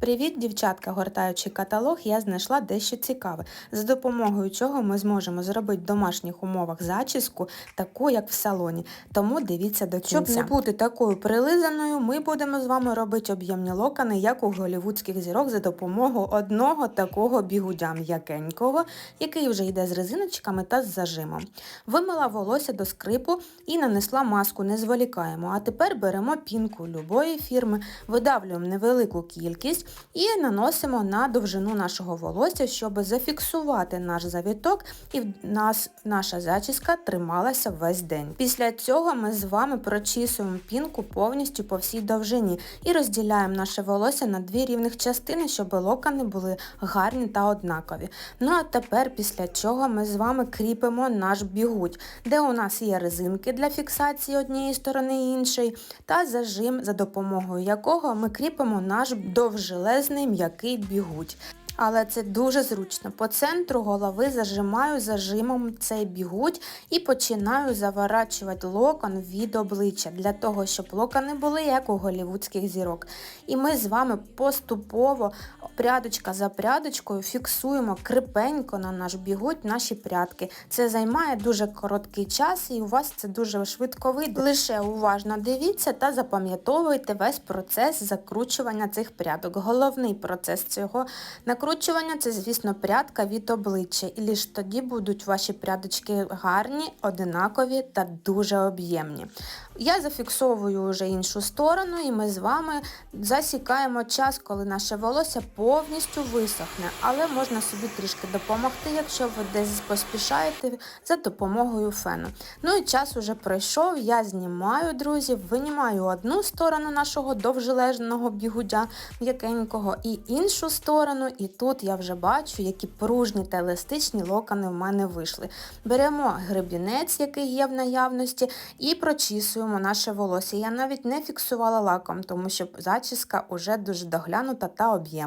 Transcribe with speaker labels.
Speaker 1: Привіт, дівчатка! Гортаючи каталог, я знайшла дещо цікаве, за допомогою чого ми зможемо зробити в домашніх умовах зачіску, таку як в салоні. Тому дивіться до кінця. Щоб не бути такою прилизаною, ми будемо з вами робити об'ємні локони, як у голівудських зірок, за допомогою одного такого бігудя м'якенького, який вже йде з резиночками та з зажимом. Вимила волосся до скрипу і нанесла маску, не зволікаємо. А тепер беремо пінку любої фірми, видавлюємо невелику кількість і наносимо на довжину нашого волосся, щоб зафіксувати наш завіток і в нас наша зачіска трималася весь день. Після цього ми з вами прочісуємо пінку повністю по всій довжині і розділяємо наше волосся на дві рівних частини, щоб локони були гарні та однакові. Ну а тепер після чого ми з вами кріпимо наш бігуть, де у нас є резинки для фіксації однієї сторони і іншої, та зажим, за допомогою якого ми кріпимо наш довжелезний м'який бігуть. Але це дуже зручно. По центру голови зажимаю зажимом цей бігуть і починаю заворачувати локон від обличчя, для того, щоб локони були як у голівудських зірок. І ми з вами поступово, прядочка за прядочкою, фіксуємо крепенько на наш бігуть наші прядки. Це займає дуже короткий час і у вас це дуже швидко вийде. Лише уважно дивіться та запам'ятовуйте весь процес закручування цих прядок. Головний процес цього накручування це, звісно, прядка від обличчя. І лише тоді будуть ваші прядочки гарні, одинакові та дуже об'ємні. Я зафіксовую вже іншу сторону, і ми з вами засікаємо час, коли наше волосся повністю висохне, але можна собі трішки допомогти, якщо ви десь поспішаєте за допомогою фену. Ну і час уже пройшов, я знімаю, друзі, винімаю одну сторону нашого довжележного бігудя м'якенького і іншу сторону, і тут я вже бачу, які пружні та еластичні локони в мене вийшли. Беремо гребінець, який є в наявності, і прочісуємо наше волосся. Я навіть не фіксувала лаком, тому що зачіска вже дуже доглянута та об'ємна.